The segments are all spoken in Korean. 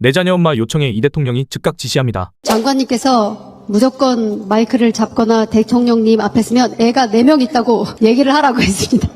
내 자녀 엄마 요청에 이 대통령이 즉각 지시합니다. 장관님께서 무조건 마이크를 잡거나 대통령님 앞에 서면 애가 4명 있다고 얘기를 하라고 했습니다.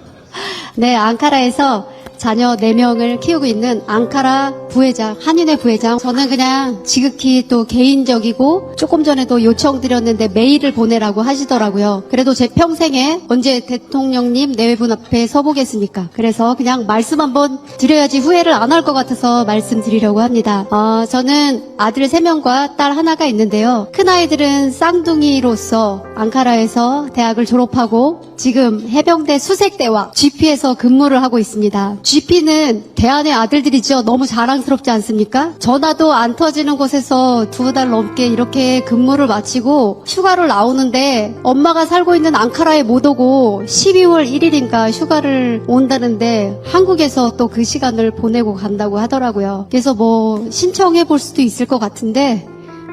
네, 앙카라에서 자녀 4명을 키우고 있는 앙카라 부회장, 한인회 부회장. 저는 그냥 지극히 또 개인적이고 조금 전에도 요청드렸는데 메일을 보내라고 하시더라고요. 그래도 제 평생에 언제 대통령님 내외분 앞에 서보겠습니까? 그래서 그냥 말씀 한번 드려야지 후회를 안 할 것 같아서 말씀드리려고 합니다. 어, 저는 아들 3명과 딸 하나가 있는데요. 큰아이들은 쌍둥이로서 앙카라에서 대학을 졸업하고 지금 해병대 수색대와 GP에서 근무를 하고 있습니다. GP는 대안의 아들들이죠. 너무 자랑스럽지 않습니까? 전화도 안 터지는 곳에서 두 달 넘게 이렇게 근무를 마치고 휴가를 나오는데 엄마가 살고 있는 앙카라에 못 오고 12월 1일인가 휴가를 온다는데 한국에서 또 그 시간을 보내고 간다고 하더라고요. 그래서 뭐 신청해 볼 수도 있을 것 같은데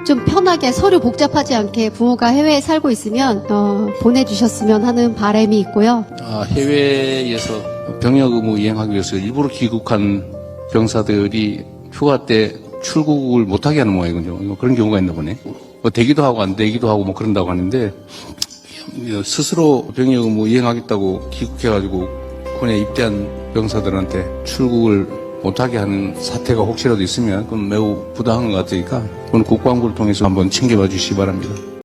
좀 편하게 서류 복잡하지 않게 부모가 해외에 살고 있으면 어, 보내주셨으면 하는 바람이 있고요. 아, 해외에서 병역 의무 이행하기 위해서 일부러 귀국한 병사들이 휴가 때 출국을 못하게 하는 모양이군요. 뭐 그런 경우가 있나 보네. 뭐 되기도 하고 안 되기도 하고 뭐 그런다고 하는데 스스로 병역 의무 이행하겠다고 귀국해가지고 군에 입대한 병사들한테 출국을 못하게 하는 사태가 혹시라도 있으면 그건 매우 부당한 것 같으니까 그건 국방부를 통해서 한번 챙겨봐 주시기 바랍니다.